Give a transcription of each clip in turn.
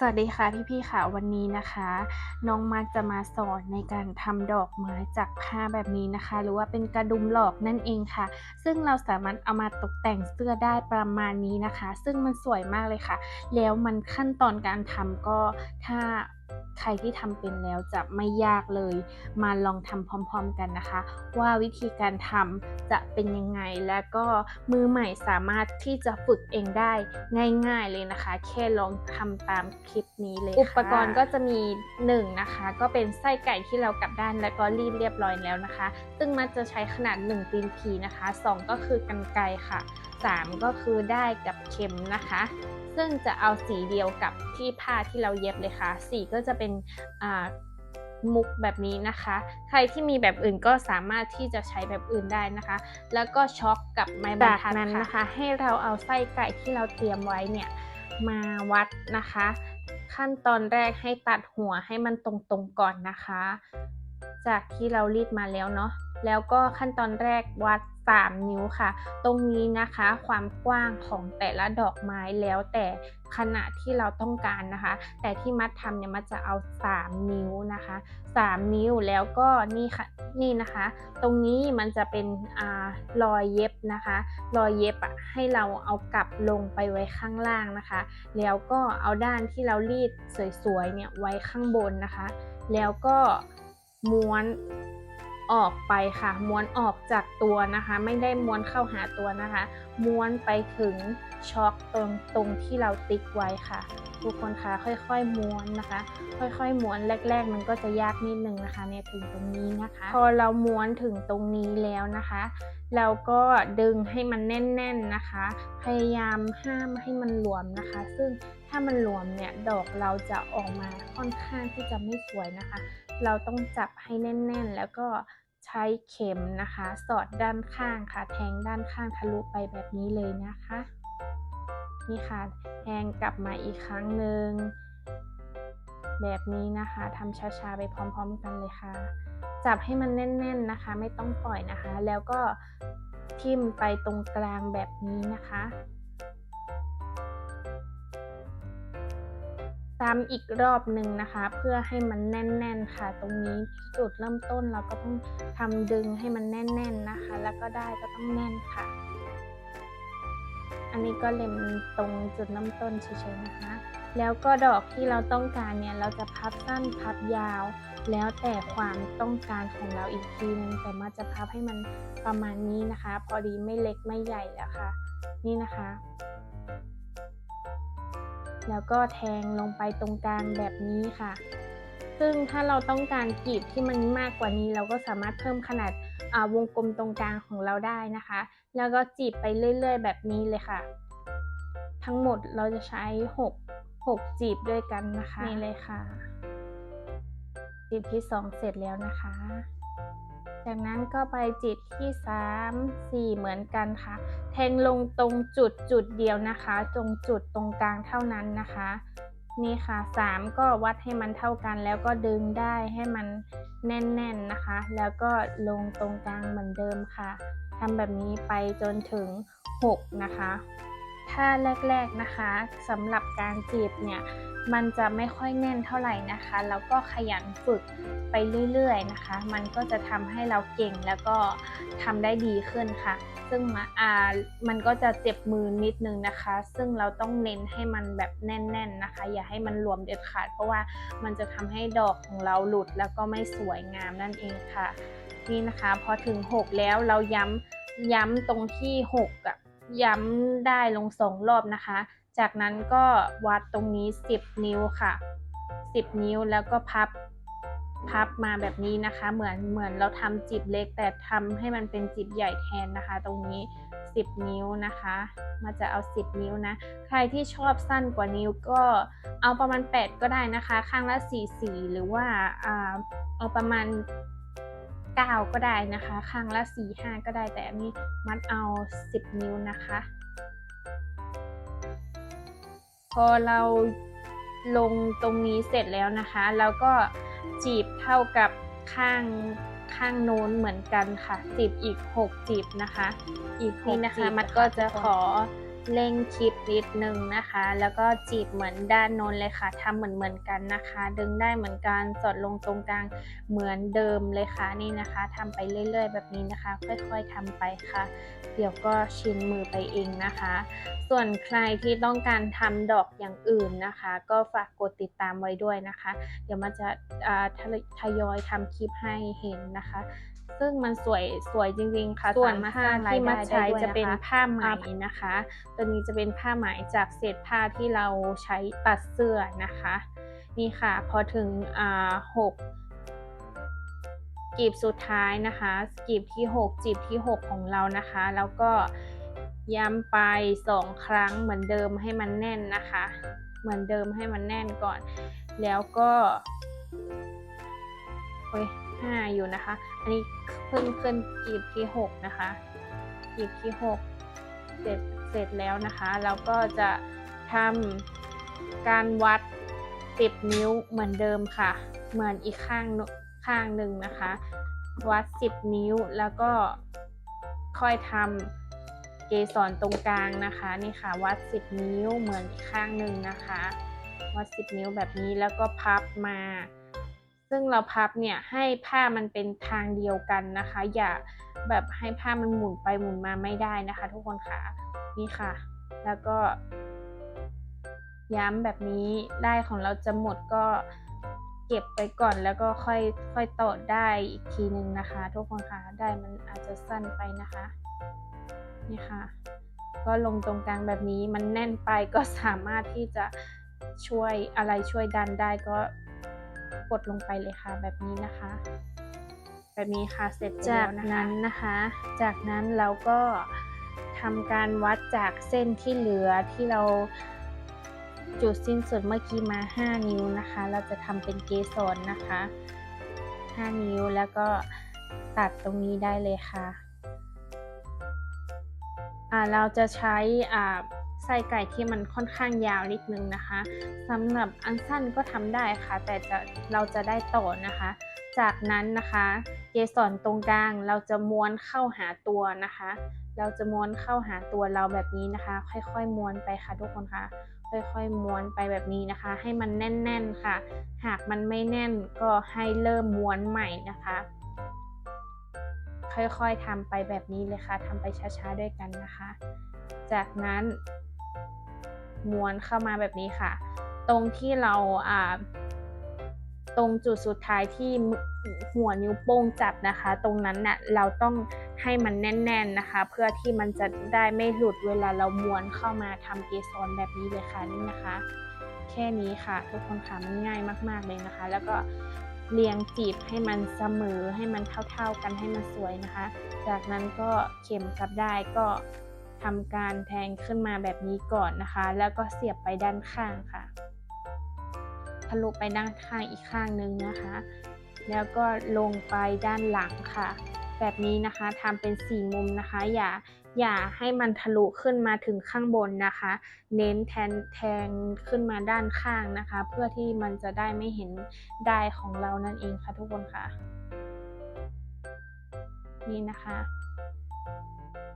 สวัสดีค่ะพี่ๆค่ะวันนี้นะคะ น้องมาจะมาสอนในการทำดอกไม้จากผ้าแบบนี้นะคะ หรือว่าเป็นกระดุมหลอกนั่นเองค่ะ ซึ่งเราสามารถเอามาตกแต่งเสื้อได้ประมาณนี้นะคะ ซึ่งมันสวยมากเลยค่ะ แล้วมันขั้นตอนการทำก็ถ้า ใครที่ทำเป็นแล้วจะไม่ยากเลย มาลองทำพร้อมๆกันนะคะ ว่าวิธีการทำจะเป็นยังไง และก็มือใหม่สามารถที่จะฝึกเองได้ง่าย ๆเลยนะคะ แค่ลองทำตามคลิปนี้เลย อุปกรณ์ก็จะมี1นะคะ ก็เป็นไส้ไก่ที่เรากลับด้านแล้วก็รีดเรียบร้อยแล้วนะคะ ซึ่งมันจะใช้ขนาด1ตีนผีนะคะ 2 ก็คือกันไกรค่ะ 3 ก็คือได้กับเข็มนะคะ ซึ่งจะเอาสีเดียวกับที่ผ้าที่เราเย็บเลยค่ะ สีก็จะเป็นมุกแบบนี้นะคะ ใครที่มีแบบอื่นก็สามารถที่จะใช้แบบอื่นได้นะคะ แล้วก็ช็อคกับไม้บรรทัดนั้นนะคะ ให้เราเอาไส้ไก่ที่เราเตรียมไว้เนี่ยมาวัดนะคะ ขั้นตอนแรกให้ตัดหัวให้มันตรงๆก่อนนะคะ จากที่เรารีดมาแล้วเนาะแล้วก็ขั้นตอนแรกวัด 3 นิ้วค่ะ ตรงนี้นะคะความกว้างของแต่ละดอกไม้แล้วแต่ขนาดที่เราต้องการนะคะ แต่ที่มัดทำเนี่ยมันจะเอา 3 นิ้วนะคะ 3 นิ้วแล้วก็นี่ค่ะนี่นะคะ ตรงนี้มันจะเป็นอารอยเย็บนะคะ รอยเย็บอะให้เราเอากลับลงไปไว้ข้างล่างนะคะ แล้วก็เอาด้านที่เรารีดสวยๆเนี่ยไว้ข้างบนนะคะ แล้วก็ม้วน ออกไปค่ะ ม้วนออกจากตัวนะคะ ไม่ได้ม้วนเข้าหาตัวนะคะ ม้วนไปถึงช็อคตรงตรงที่เราติ๊กไว้ค่ะ ทุกคนคะค่อยๆม้วนนะคะ ค่อยๆม้วนแรก ๆ มันก็จะยากนิดนึงนะคะเนี่ยถึงตรงนี้นะคะ พอเราม้วนถึงตรงนี้แล้วนะคะ เราก็ดึงให้มันแน่น ๆนะคะ พยายามห้ามให้มันหลวมนะคะ ซึ่งถ้ามันหลวมเนี่ยดอกเราจะออกมาค่อนข้างที่จะไม่สวยนะคะ เราต้องจับให้แน่น ๆ แล้วก็ใช้เข็มนะคะ สอดด้านข้างค่ะ แทงด้านข้างทะลุไปแบบนี้เลยนะคะนี่ค่ะแทงกลับมาอีกครั้งหนึ่งแบบนี้นะคะทำช้าๆไปพร้อม ๆ กันเลยค่ะ จับให้มันแน่น ๆนะคะ ไม่ต้องปล่อยนะคะ แล้วก็ทิ่มไปตรงกลางแบบนี้นะคะ ซ้ำอีกรอบหนึ่งนะคะ เพื่อให้มันแน่น ๆค่ะ ตรงนี้จุดเริ่มต้นเราก็ต้องทำดึงให้มันแน่น ๆนะคะ แล้วก็ได้ก็ต้องแน่นค่ะ อันนี้ก็เล็มตรงจุดเริ่มต้นเฉยๆนะคะ แล้วก็ดอกที่เราต้องการเนี่ยเราจะพับสั้นพับยาว แล้วแต่ความต้องการของเราอีกทีนึงแต่มาจะพับให้มันประมาณนี้นะคะ พอดีไม่เล็กไม่ใหญ่แล้วค่ะ นี่นะคะ แล้วก็แทงลงไปตรงกลางแบบนี้ค่ะ ซึ่งถ้าเราต้องการกีบที่มันมากกว่านี้ เราก็สามารถเพิ่มขนาดวงกลมตรงกลางของเราได้นะคะ แล้วก็จีบไปเรื่อย ๆ แบบนี้เลยค่ะ ทั้งหมดเราจะใช้ 6 6 จีบด้วยกันนะคะนี่เลยค่ะจีบที่ 2 เสร็จแล้วนะคะ จากนั้นก็ไปจิตที่ 3 4 เหมือนกันค่ะ แทงลงตรงจุดจุดเดียวนะคะ ตรงจุดตรงกลางเท่านั้นนะคะ นี่ค่ะ 3 ก็วัดให้มันเท่ากัน แล้วก็ดึงได้ให้มันแน่นๆนนะคะ แล้วก็ลงตรงกลางเหมือนเดิมค่ะทำแบบนี้ไปจนถึง 6 นะคะ ถ้าแรก ๆนะคะสำหรับการจีบเนี่ย มันจะไม่ค่อยแน่นเท่าไหร่นะคะ แล้วก็ขยันฝึกไปเรื่อยๆนะคะ มันก็จะทำให้เราเก่งแล้วก็ทำได้ดีขึ้นค่ะ ซึ่งอ่ามันก็จะเจ็บมือนิดนึงนะคะ ซึ่งเราต้องเน้นให้มันแบบแน่นๆนะคะ อย่าให้มันรวมเด็ดขาด เพราะว่ามันจะทำให้ดอกของเราหลุดแล้วก็ไม่สวยงามนั่นเองค่ะ นี่นะคะพอถึง 6 แล้วเราย้ำย้ำตรงที่6อะย้ำได้ลงสองรอบนะคะ จากนั้นก็วัดตรงนี้ 10 นิ้วค่ะ 10 นิ้วแล้วก็พับพับมาแบบนี้นะคะ เหมือนเหมือนเราทำจิบเล็ก แต่ทำให้มันเป็นจิบใหญ่แทนนะคะ ตรงนี้ 10 นิ้วนะคะมาจะเอา 10 นิ้วนะ ใครที่ชอบสั้นกว่านิ้วก็เอาประมาณ 8 ก็ได้นะคะ ข้างละ4 4หรือว่าเอาประมาณ 9 ก็ได้นะคะ ข้างละ4 5ก็ได้แต่อันนี้มัดเอา 10 นิ้วนะคะ อเราลงตรงนี้เสร็จแล้วนะคะแล้วก็จีบเท่ากับข้างข้างโน้นเหมือนกันค่ะจีบอีก 6 จีบนะคะ อีกนี้นะคะมัดก็จะขอ เร่งคลิปนิดนึงนะคะ แล้วก็จีบเหมือนด้านโน้นเลยค่ะทำเหมือนเหมือนกันนะคะ ดึงได้เหมือนกันสอดลงตรงกลางเหมือนเดิมเลยค่ะนี่นะคะทำไปเรื่อย ๆ แบบนี้นะคะ ค่อยๆทำไปค่ะ เดี๋ยวก็ชินมือไปเองนะคะ ส่วนใครที่ต้องการทำดอกอย่างอื่นนะคะ ก็ฝากกดติดตามไว้ด้วยนะคะ เดี๋ยวมันจะอ่าทยทยอยทำคลิปให้เห็นนะคะ ซึ่งมันสวยสวยจริงๆค่ะส่วนผ้าที่มาใช้จะเป็นผ้าไหมนะคะ ตัวนี้จะเป็นผ้าไหมจากเศษผ้าที่เราใช้ตัดเสื้อนะคะ นี่ค่ะพอถึงอ่าหกกีบสุดท้ายนะคะกีบที่ 6 จีบที่ 6 ของเรานะคะ แล้วก็ย้ำไปสองครั้งเหมือนเดิมให้มันแน่นนะคะ เหมือนเดิมให้มันแน่นก่อน แล้วก็โอ้ย ห้าอยู่นะคะ อันนี้เพิ่งขึ้นกีบที่ 6 นะคะกีบที่ 6 เสร็จเสร็จแล้วนะคะ เราก็จะทำการวัด 10 นิ้วเหมือนเดิมค่ะ เหมือนอีกข้างข้างหนึ่งนะคะ วัด 10 นิ้วแล้วก็ค่อยทำเกสรตรงกลางนะคะนี่ค่ะ วัด 10 นิ้วเหมือนอีกข้างหนึ่งนะคะ วัด 10 นิ้วแบบนี้แล้วก็พับมา ซึ่งเราพับเนี่ยให้ผ้ามันเป็นทางเดียวกันนะคะ อย่าแบบให้ผ้ามันหมุนไปหมุนมาไม่ได้นะคะ ทุกคนค่ะนี่ค่ะ แล้วก็ ย้ำแบบนี้ได้ของเราจะหมดก็เก็บไปก่อนแล้วก็ค่อยค่อยต่อได้อีกทีหนึ่งนะคะ ทุกคนค่ะได้มันอาจจะสั้นไปนะคะนี่ค่ะ ก็ลงตรงกลางแบบนี้มันแน่นไปก็สามารถที่จะช่วยอะไรช่วยดันได้ก็ กดลงไปเลยค่ะแบบนี้นะคะ แบบนี้ค่ะเสร็จจากนั้นนะคะ จากนั้นเราก็ทำการวัดจากเส้นที่เหลือที่เราจุดสิ้นสุดเมื่อกี้มา 5 นิ้วนะคะ เราจะทำเป็นเกสรนะคะ 5 นิ้วแล้วก็ตัดตรงนี้ได้เลยค่ะ เราจะใช้อ่า ไส้ไก่ที่มันค่อนข้างยาวนิดนึงนะคะสำหรับอันสั้นก็ทำได้ค่ะ แต่จะเราจะได้ต่อนะคะ จากนั้นนะคะเกสรตรงกลางเราจะม้วนเข้าหาตัวนะคะ เราจะม้วนเข้าหาตัวเราแบบนี้นะคะ ค่อยๆม้วนไปค่ะทุกคนค่ะค่อยๆม้วนไปแบบนี้นะคะ ให้มันแน่นๆค่ะ หากมันไม่แน่นก็ให้เริ่มม้วนใหม่นะคะ ค่อยๆทำไปแบบนี้เลยค่ะทำไปช้าๆด้วยกันนะคะ จากนั้น ม้วนเข้ามาแบบนี้ค่ะ ตรงที่เราอ่าตรงจุดสุดท้ายที่หัวนิ้วโป้งจับนะคะ ตรงนั้นน่ะเราต้องให้มันแน่น ๆนะคะ เพื่อที่มันจะได้ไม่หลุดเวลาเราม้วนเข้ามาทำเกสรแบบนี้เลยค่ะนี่นะคะ แค่นี้ค่ะ ทุกคนค่ะมันง่ายมาก ๆเลยนะคะ แล้วก็เรียงจีบให้มันเสมอให้มันเท่าๆกันให้มันสวยนะคะ จากนั้นก็เข็มกลับได้ก็ ทำการแทงขึ้นมาแบบนี้ก่อนนะคะ แล้วก็เสียบไปด้านข้างค่ะ ทะลุไปด้านข้างอีกข้างนึงนะคะ แล้วก็ลงไปด้านหลังค่ะ แบบนี้นะคะทำเป็นสี่มุมนะคะ อย่าอย่าให้มันทะลุขึ้นมาถึงข้างบนนะคะ เน้นแทนแทงขึ้นมาด้านข้างนะคะ เพื่อที่มันจะได้ไม่เห็นได้ของเรานั่นเองค่ะทุกคนค่ะ นี่นะคะ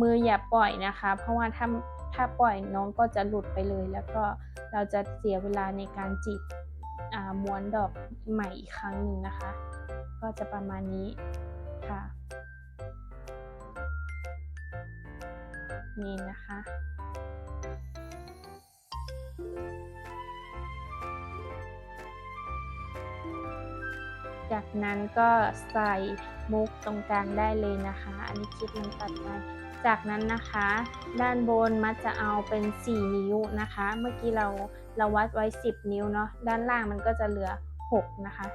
มืออย่าปล่อยนะคะ เพราะว่าถ้าถ้าปล่อยน้องก็จะหลุดไปเลย แล้วก็เราจะเสียเวลาในการจีบม้วนดอกใหม่อีกครั้งหนึ่งนะคะ ก็จะประมาณนี้ค่ะ นี่นะคะจากนั้นก็ใส่มุกตรงกลางได้เลยนะคะ อันนี้คลิปมันตัดไป จากนั้นนะคะ ด้านบนมัดจะเอาเป็น 4 นิ้วนะคะ เมื่อกี้เราเราวัดไว้ 10 นิ้วเนาะด้านล่างมันก็จะเหลือ 6 นะคะ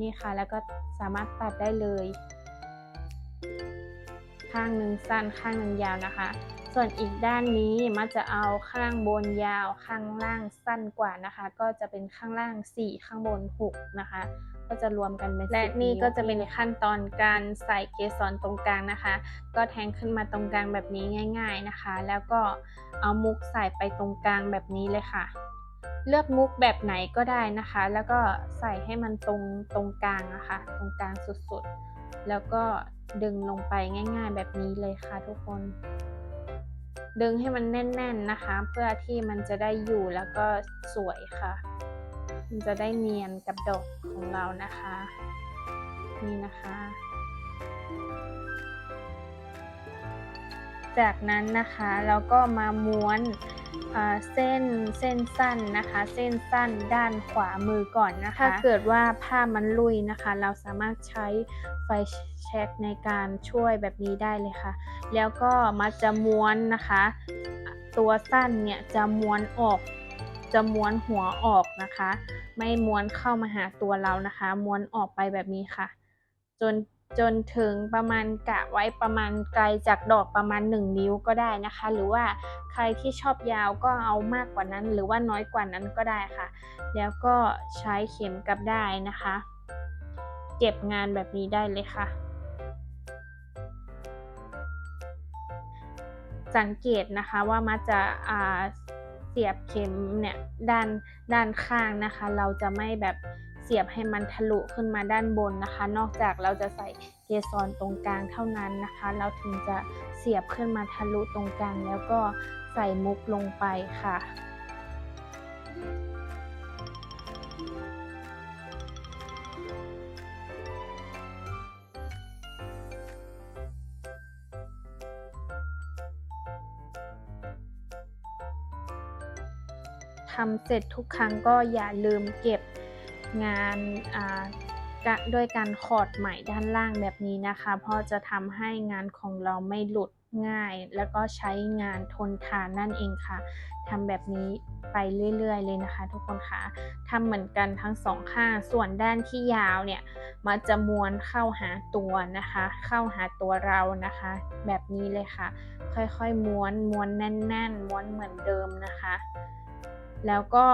นี่ค่ะแล้วก็สามารถตัดได้เลย ข้างหนึ่งสั้นข้างหนึ่งยาวนะคะ ส่วนอีกด้านนี้มัดจะเอาข้างบนยาวข้างล่างสั้นกว่านะคะ ก็จะเป็นข้างล่าง 4 ข้างบน 6 นะคะ ก็จะรวมกันเป็นและนี่ก็จะเป็นขั้นตอนการใส่เกสรตรงกลางนะคะ ก็แทงขึ้นมาตรงกลางแบบนี้ง่าย ๆนะคะ แล้วก็เอามุกใส่ไปตรงกลางแบบนี้เลยค่ะ เลือกมุกแบบไหนก็ได้นะคะ แล้วก็ใส่ให้มันตรงตรงกลางนะคะ ตรงกลางสุดๆ แล้วก็ดึงลงไปง่าย ๆ แบบนี้เลยค่ะทุกคน ดึงให้มันแน่น ๆนะคะ เพื่อที่มันจะได้อยู่แล้วก็สวยค่ะ มันจะได้เนียนกับดอกของเรานะคะ นี่นะคะ จากนั้นนะคะเราก็มาม้วนเส้นเส้นสั้นนะคะ เส้นสั้นด้านขวามือก่อนนะคะ ถ้าเกิดว่าผ้ามันลุยนะคะ เราสามารถใช้ไฟแช็กในการช่วยแบบนี้ได้เลยค่ะ แล้วก็มาจะม้วนนะคะ ตัวสั้นเนี่ยจะม้วนออก จะม้วนหัวออกนะคะ ไม่ม้วนเข้ามาหาตัวเรานะคะ ม้วนออกไปแบบนี้ค่ะ จนจนถึงประมาณกะไว้ประมาณไกลจากดอกประมาณ 1 นิ้วก็ได้นะคะ หรือว่าใครที่ชอบยาวก็เอามากกว่านั้น หรือว่าน้อยกว่านั้นก็ได้ค่ะ แล้วก็ใช้เข็มกลับได้นะคะ เก็บงานแบบนี้ได้เลยค่ะ สังเกตนะคะว่ามัดจะอ่า สียบเข็มเนี่ยด้านด้านข้างนะคะ เราจะไม่แบบเสียบให้มันทะลุขึ้นมาด้านบนนะคะ นอกจากเราจะใส่เกสรตรงกลางเท่านั้นนะคะ เราถึงจะเสียบขึ้นมาทะลุตรงกลางแล้วก็ใส่มุกลงไปค่ะ ทำเสร็จทุกครั้งก็อย่าลืมเก็บงานด้วยการขอดไหมด้านล่างแบบนี้นะคะ เพราะจะทำให้งานของเราไม่หลุดง่าย แล้วก็ใช้งานทนทานนั่นเองค่ะทำแบบนี้ไปเรื่อย ๆ เลยนะคะ ทุกคนคะทำเหมือนกันทั้งสองข้าง ส่วนด้านที่ยาวเนี่ยมันจะม้วนเข้าหาตัวนะคะ เข้าหาตัวเรานะคะ แบบนี้เลยค่ะ ค่อยๆม้วนม้วนแน่น ๆ ม้วนเหมือนเดิมนะคะ แล้วก็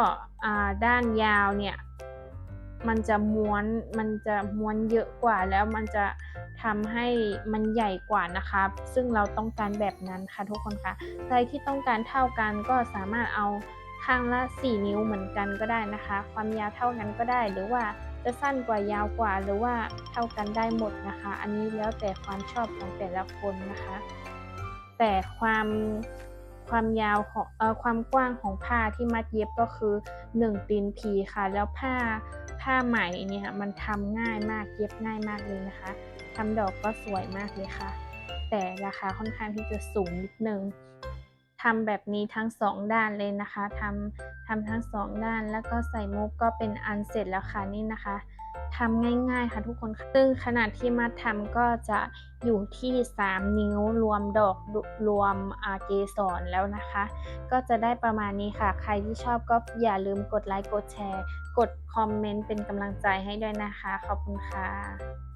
ด้านยาวเนี่ยมันจะม้วนมันจะม้วนเยอะกว่าแล้วมันจะทำให้มันใหญ่กว่านะคะ ซึ่งเราต้องการแบบนั้นค่ะทุกคนค่ะใครที่ต้องการเท่ากันก็สามารถเอาข้างละ 4 นิ้วเหมือนกันก็ได้นะคะ ความยาวเท่ากันก็ได้ หรือว่าจะสั้นกว่ายาวกว่าหรือว่าเท่ากันได้หมดนะคะ อันนี้แล้วแต่ความชอบของแต่ละคนนะคะ แต่ความ ความยาวของเอ่อความกว้างของผ้าที่มัดเย็บก็คือ 1 ตีนผีค่ะ แล้วผ้าผ้าไหมเนี่ยมันทำง่ายมากเย็บง่ายมากเลยนะคะทำดอกก็สวยมากเลยค่ะ แต่ราคาค่อนข้างที่จะสูงนิดนึงทำแบบนี้ทั้งสองด้านเลยนะคะทำทำทั้งสองด้านแล้วก็ใส่มุกก็เป็นอันเสร็จแล้วค่ะนี่นะคะ ทำง่ายๆ ค่ะทุกคน ซึ่งขนาดที่มาทำก็จะอยู่ที่ 3 นิ้วรวมดอกรวมเกสรแล้วนะคะ ก็จะได้ประมาณนี้ค่ะ ใครที่ชอบก็อย่าลืมกดไลค์กดแชร์ กดคอมเมนต์เป็นกำลังใจให้ด้วยนะคะ ขอบคุณค่ะ